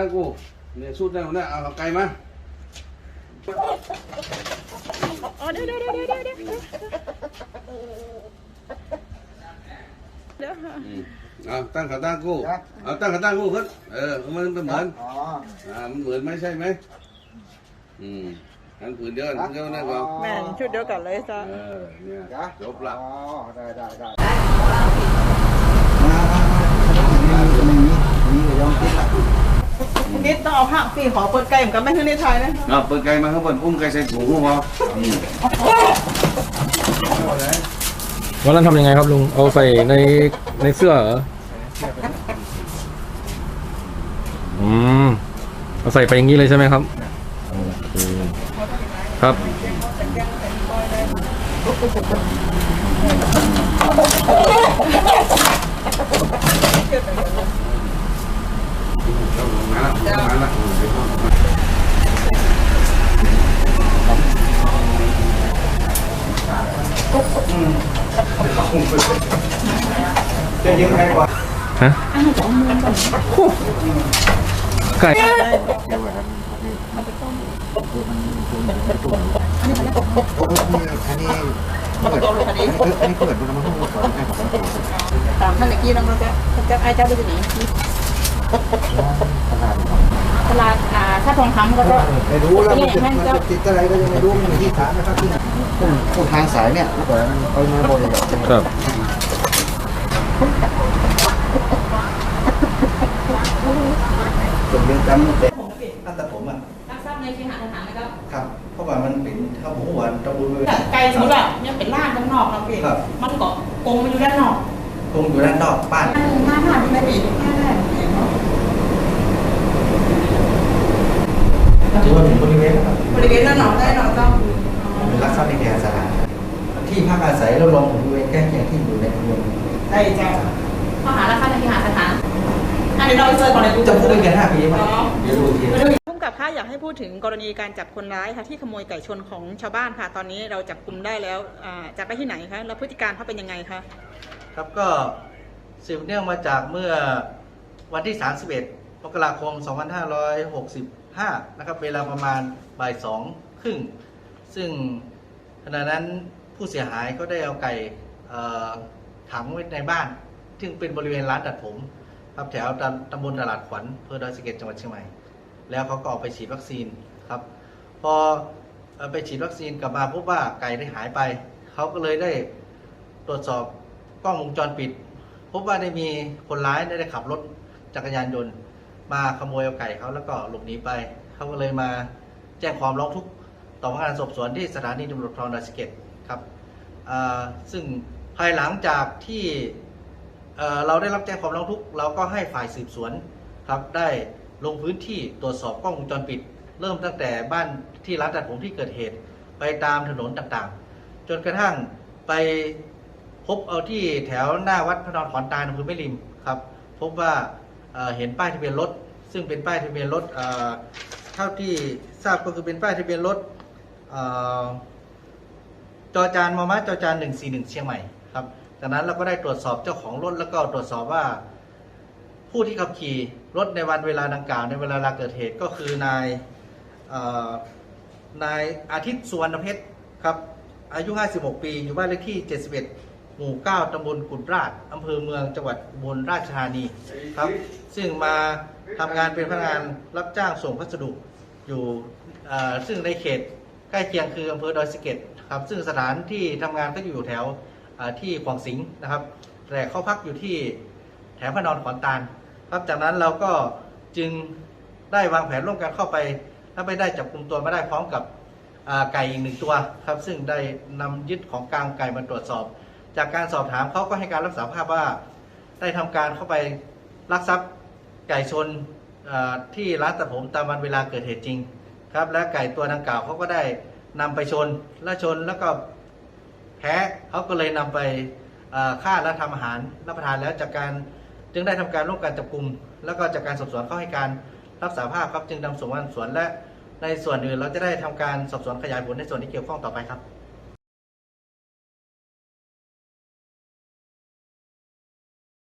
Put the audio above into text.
ตั้งกูเนี่ยสุดแล้วเนี่ยเอาไก่มาอ๋อเดี๋ยวเดี๋ยวเดี๋ยวเดี๋ยวเดี๋ยวเดี๋ยวค่ะอืมเอาตั้งขาตั้งกูเอาตั้งขาตั้งกูขึ้นเออมันเหมือนอ๋ออ่ามันเหมือนไหมใช่ไหมอืมอันผืนเดียวกันเดียวนั่นก็แม่งชุดเดียวกันเลยจ้ะเออเนี่ยจ้ะจบละอ๋อได้ได้ได้มามามามีมีก็ยอมติดละ นิดต้อง เอาผ้าปีขอเปิดไก่เหมือนกันไม่ขึ้นในไทยนะเอาเปิดไก่มาข้างบนอุ้มไก่ใส่ถุงพออืมวันนั้นทำยังไงครับลุง เอาใส่ในในเสื้อเหรออืมเอาใส่ไปอย่างนี้เลยใช่ไหมครับโอเคครับมาละมาละ จะยิงใครก่อนฮะไก่อันนี้อันนี้เปิดอันนี้อันนี้เปิดดูนะมันต้องก่อนให้ก่อนถามท่านเมื่อกี้นะมันจะจะไอ้เจ้าดูจะหนี ตลาดอ่าถ้าทองคำก็จะ ไม่รู้แล้วมันจะมันจะติดอะไรก็ยังไม่รู้มันที่ฐานนะครับที่พวกทางสายเนี่ยก่อนมันเอามาบริจาคครับส่วนเรื่องจำแต่ตั้งแต่ผมอะรักทรัพย์ในเคหสถานนะครับครับ เพราะว่ามันเป็นข้าวหมูหวานตะบูนไก่สมมติว่าเนี่ยเป็นร้านข้างนอกเราเองมันก็กงมาอยู่ด้านนอกคงอยู่ด้านนอกบ้าน หน้าผ่านที่ไม่ปีแค่แรก ถือว่าเป็นบริเวณนะครับบริเวณด้านนอกได้เราต้องเป็นรักทรัพย์ในแดนสถานที่พักอาศัยแล้วลงบริเวณใกล้เคียงที่อยู่ในเมืองได้จ้ะข้อหารักทรัพย์ในเคหสถานอันนี้เราเจอก่อนในกูจะพูดกันห้าปีไหมเดี๋ยวดูทีพุ่มกับค่ะอยากให้พูดถึงกรณีการจับคนร้ายค่ะที่ขโมยไก่ชนของชาวบ้านค่ะ ตอนนี้เราจับกลุ่มได้แล้วอ่าจับได้ที่ไหนคะแล้วพฤติการเขาเป็นยังไงคะครับก็สืบเนื่องมาจากเมื่อวันที่ 31มกราคม 25นะครับเวลาประมาณบ่ายสองครึ่งซึ่งขณะนั้นผู้เสียหายก็ได้เอาไก่ถังไว้ในบ้าน ซึ่งเป็นบริเวณร้านตัดผมครับแถวตำตำบลตลาดขวัญอำเภอดอยสะเก็ดจังหวัดเชียงใหม่ แล้วเขาก็ออกไปฉีดวัคซีนครับพอไปฉีดวัคซีนกลับมาพบว่าไก่ได้หายไป เขาก็เลยได้ตรวจสอบกล้องวงจรปิด พบว่าได้มีคนร้ายได้ขับรถจักรยานยนต์ มาขโมยเอาไก่เขาแล้วก็หลบหนีไป เขาก็เลยมาแจ้งความร้องทุกข์ต่อพนักงานสอบสวนที่สถานีตำรวจภูธรดอยสะเก็ดครับซึ่งภายหลังจากที่เราได้รับแจ้งความร้องทุกข์เราก็ให้ฝ่ายสืบสวนครับได้ลงพื้นที่ตรวจสอบกล้องวงจรปิด เริ่มตั้งแต่บ้านที่ร้านตัดผมที่เกิดเหตุ ไปตามถนนต่างๆ จนกระทั่งไปพบเอาที่แถวหน้าวัดพระนอนขอนตาอำเภอแม่ริมครับ พบว่า เห็นป้ายทะเบียนรถ ซึ่งเป็นป้ายทะเบียนรถเท่าที่ทราบก็คือเป็นป้ายทะเบียนรถจอจานมอมาจอจานหนึ่งสี่หนึ่งเชียงใหม่ครับจากนั้นเราก็ได้ตรวจสอบเจ้าของรถแล้วก็ตรวจสอบว่า ผู้ที่ขับขี่รถในวันเวลาดังกล่าวในเวลาเกิดเหตุก็คือนายนายอาทิตย์สุวรรณเพชรครับอายุ 56 ปี อยู่บ้านเลขที่ 71 หมู่ 9 ตำบลกุฎราช อำเภอเมือง จังหวัดอุบลราชธานีครับ ซึ่งมาทำงานเป็นพนักงานรับจ้างส่งพัสดุอยู่เอ่อซึ่งในเขตใกล้เคียงคืออำเภอดอยสะเก็ดครับ ซึ่งสถานที่ทำงานก็อยู่แถวเอ่อที่ขวางสิงห์นะครับ แต่เขาพักอยู่ที่แถวพระนอนขอนตาลครับ จากนั้นเราก็จึงได้วางแผนร่วมกันเข้าไปและไปได้จับกลุ่มตัวมาได้พร้อมกับ อ่าไก่อีกหนึ่งตัวครับซึ่งได้นำยึดของกลางไก่มาตรวจสอบ จากการสอบถามเขาก็ให้การรับสารภาพว่า ได้ทำการเข้าไปลักทรัพย์ไก่ชนที่ร้านตัดผมตามวันเวลาเกิดเหตุจริงครับ และไก่ตัวดังกล่าวเขาก็ได้นำไปชนและชนแล้วก็แพ้เขาก็เลยนำไปฆ่าและทำอาหารรับประทานแล้วจากการจึงได้ทำการร่วมกันจับกลุ่มแล้วก็จากการสอบสวนเขาให้การรับสารภาพครับจึงนำส่งกานสอบสวนและในส่วนอื่นเราจะได้ทำการสอบสวนขยายผลในส่วนที่เกี่ยวข้องต่อไปครับ